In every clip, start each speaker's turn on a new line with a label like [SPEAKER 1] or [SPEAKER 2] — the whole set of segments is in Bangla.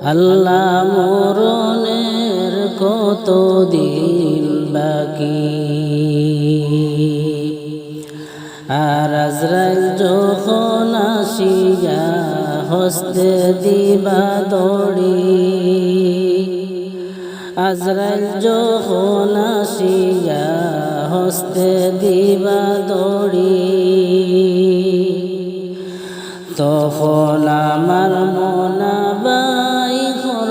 [SPEAKER 1] আল্লাহ মরণের কত দিন বাকি? আর আজরাইল যখন আসিয়া হস্তে দিবা দড়ি, আজরাইল যখন আসিয়া হস্তে দিবা দড়ি, তখন আমার মনাবাই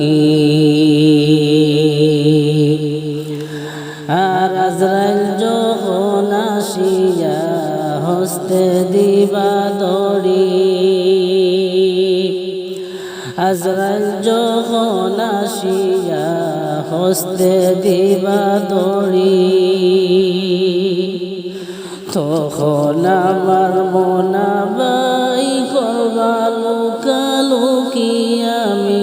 [SPEAKER 1] বাকি আর আজরাইল যখন আসিয়া হস্তে দিবা দড়ি, আজরাইল যখন আসিয়া হস্তে দিবা দড়ি, তখন আমার মনাবাই করবা লুকালুকি আমি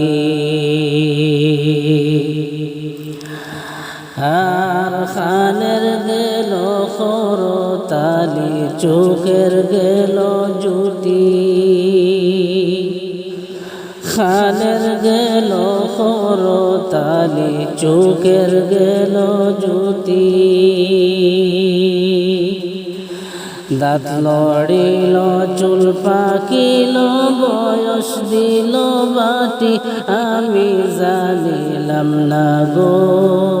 [SPEAKER 1] গেল তালি চোখের গেল জুটি খানের গেল তালি চোখের গেল জুতি। দাঁত লড়িল, চুল পাকিল, বয়স দিল বাটি আমি জানিলাম না গো।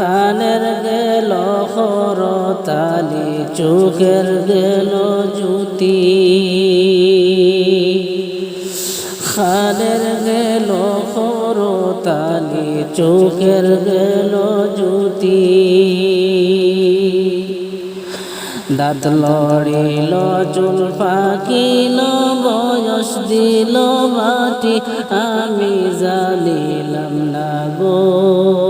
[SPEAKER 1] খানের গেল তালি চোখের গেল জুতি খানের গেল তালি চোখের গেল জুতি দাঁত লড়িল, চুল পাকিল বয়স দিল মাটি, আমি জানিলাম না গো।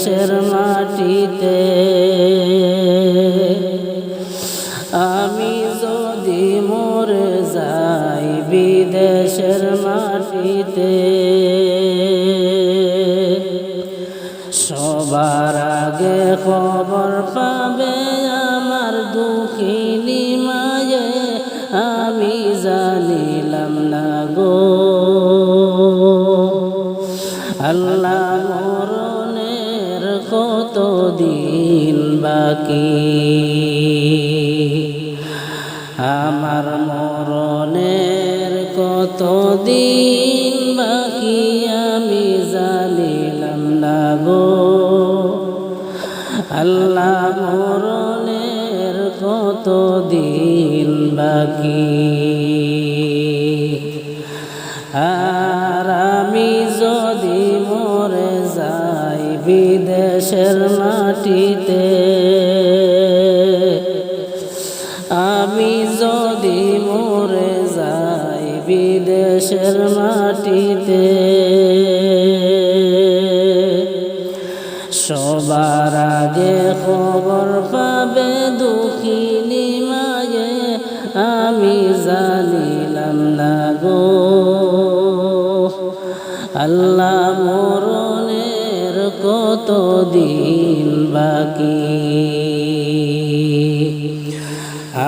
[SPEAKER 1] বিদেশের মাটিতে। আমি যদি মরে যাই বিদেশের মাটিতে সবার আগে খবর পাবে বাকি আমার মরণের কত দিন বাকি আমি জানিলাম না গো। আল্লাহ মরণের কত দিন বাকি? আর আমি যদি মরে যাই বিদেশের মাটিতে বিদেশের মাটিতে। সবার আগে খবর পাবে দুঃখিনী মায়ে, আমি জানিলাম না গো। আল্লাহ মরণের কত দিন বাকি।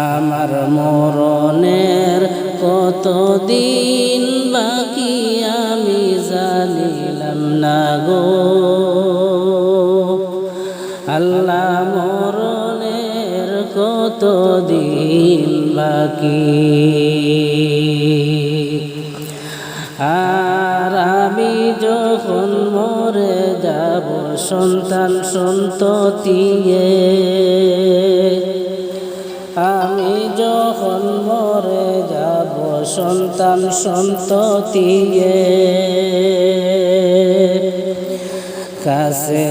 [SPEAKER 1] আমার মরণের কত দিন বাকি আমি জানিলাম না গো। আল্লাহ মরণের কত দিন বাকি। আর আমি যখন মরে যাব, সন্তান সন্ততিয়ে আমি যখন মরে যাব, সন্তান সন্ততিয়ে কাছে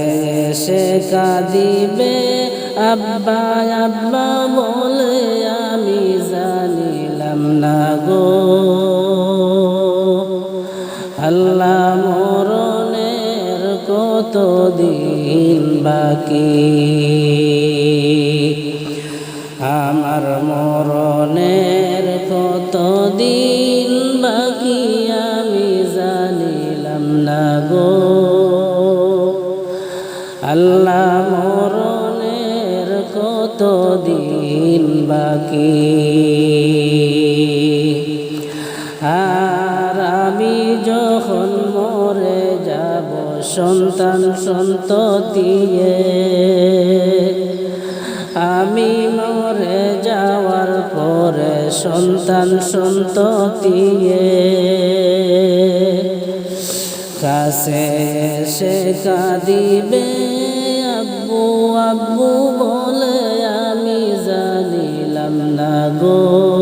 [SPEAKER 1] এসে কাঁদিবে, আব্বা আব্বা বলে আমি জানিলাম না গো। আল্লাহ মরণের কত দিন বাকি? আর আমি যখন মরে যাব, সন্তান সন্ততিয়ে আমি মরে যাওয়ার পরে সন্তান সন্ততিয়ে কাছে সে কাঁদিবে, আব্বু আব্বু বলে আমি জানিলাম না গো।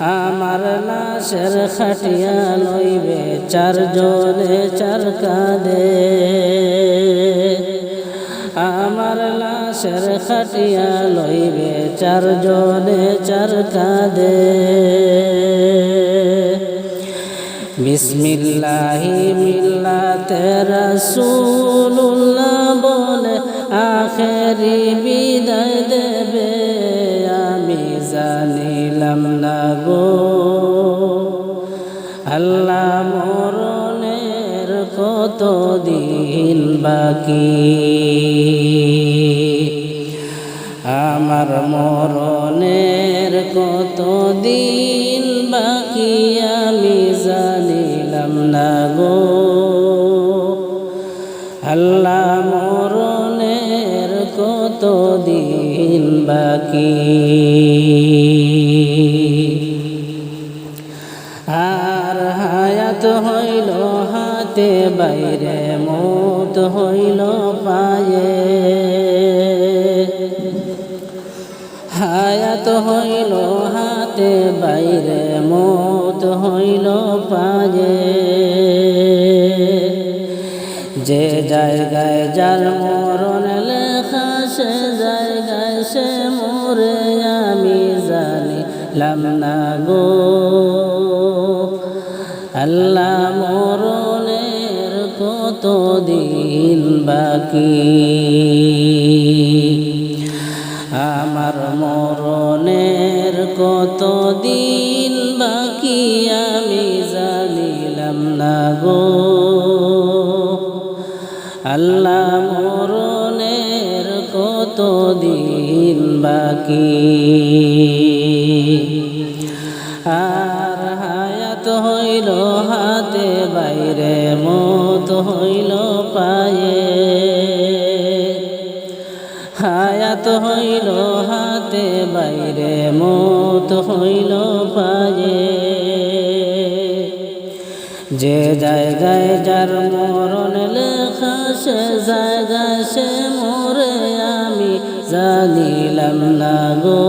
[SPEAKER 1] আমার লাশের খাটিয়া লইবে, চারজনে চার কাঁদে আমার লাশের খাটিয়া লইবে, চারজনে চার কাঁদে বিসমিল্লাহি মিল্লাতে রাসূলুল্লাহ বলে, আখেরি কত দিন বাকি? আমার মরণের কত দিন বাকি আমি জানিলাম না গো। আল্লাহ মরণের কত দিন বাকি? আর হায়াত হইল হাতে বাইরে মত হইল পায়ে। হায়াত হইল হাতে, বাইরে মত হইল পায়ে। যে জায়গায় যার মরণ লেখা, সে জায়গায় সে মরে, আমি জানিলাম না গো। আল্লাহ মরণের কত দিন বাকি? আমার মরণের কত দিন বাকি আমি জানিলাম না গো। আল্লাহ মরণের কত দিন বাকি? আর হায়াত হইল হাতে বাইরে মত হইল পায়ে। হায়াত হইল হাতে, বাইরে মত হইল পায়ে। যে জায়গায় যার মরণ লেখা, সে জায়গায় সে মরে আমি জানিলাম না গো।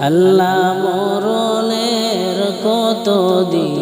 [SPEAKER 1] আল্লাহ মরণের কত দিন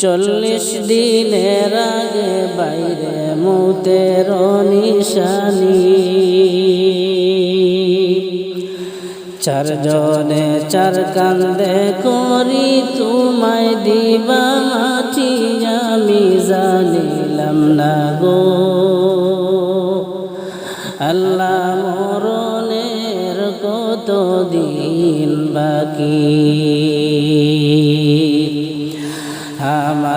[SPEAKER 1] চল্লিশ দিনের আগে বাইরে মৌতের নিশানি। চারজনে চার কান্দে করি, তোমায় দিবা মাটি আমি জানিলাম না গো। আল্লাহ মরণের কত দিন বাকি?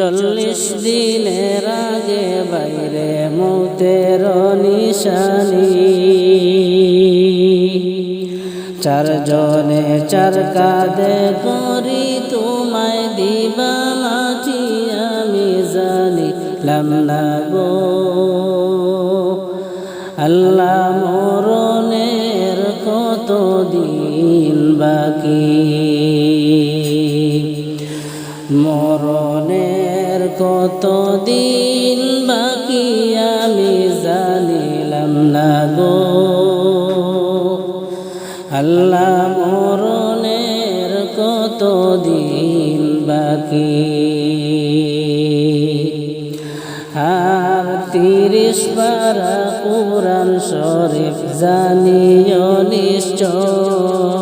[SPEAKER 1] চল্লিশ দিনের আগে বাইরে মৌতের নিশানি। চারজনে চার কাঁধে করি তোমায় দিবা মাটি আমি জানিলাম না গো। আল্লাহ মরণের কত দিন বাকি। মরণের কত দিন বাকি আমি জানিলাম না গো। আল্লাহ মরণের কত দিন বাকি? আর তিরিশ পারা কোরআন শরীফ জানিও নিশ্চয়।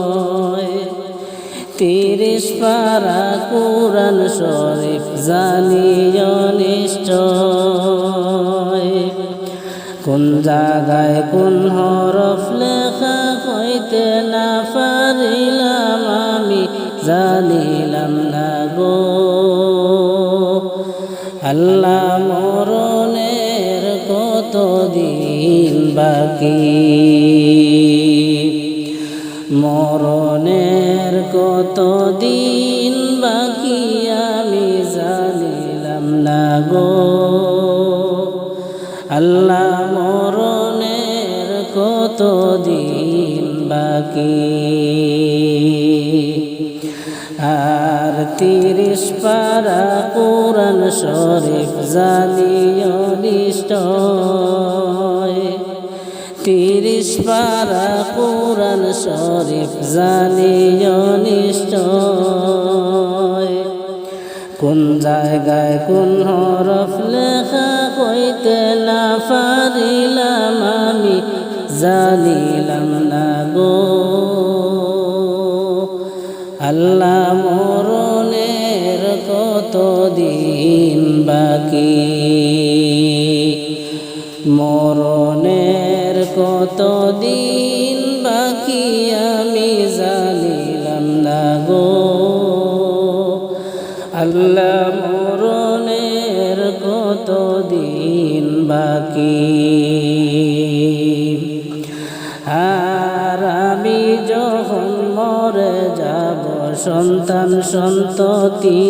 [SPEAKER 1] তিরিশ পারা কোরআন শরীফ জানিও নিশ্চয়। কোন জায়গায় কোন হরফ লেখা হইতে না পারিলাম আমি, জানিলাম না গো। আল্লাহ মরণের কত দিন বাকি? মরণের কত দিন বাকি আমি জানিলাম না গো। আল্লাহ মরণের কত দিন বাকি। আর তিরিশ পারা কোরআন শরীফ জানিও তিরিশ পারা কোরআন শরীফ জানিও নিশ্চয়। কোন জায়গায় কোন হরফ লেখা কইতে না পারিলাম আমি, জানিলাম না গো। আল্লাহ মরণের কত দিন বাকি? মরণের কত দিন বাকি আমি জানিলাম না গো। আল্লাহ মরণের কত দিন বাকি? আর আমি যখন মরে যাব, সন্তান সন্ততি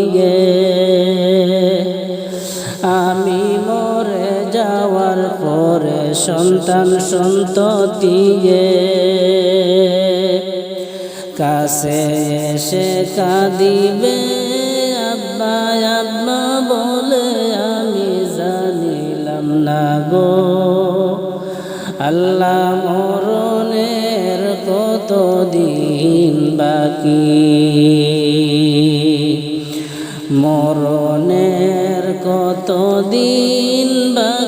[SPEAKER 1] সন্তান সন্ততি কাছে এসে কাঁদিবে, আব্বা আব্বা বলে আমি জানিলাম না গো। আল্লাহ মরণের কত দিন বাকি। মরণের কত দিন বাকি।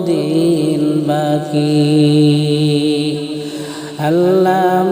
[SPEAKER 1] দিন আল্লাহ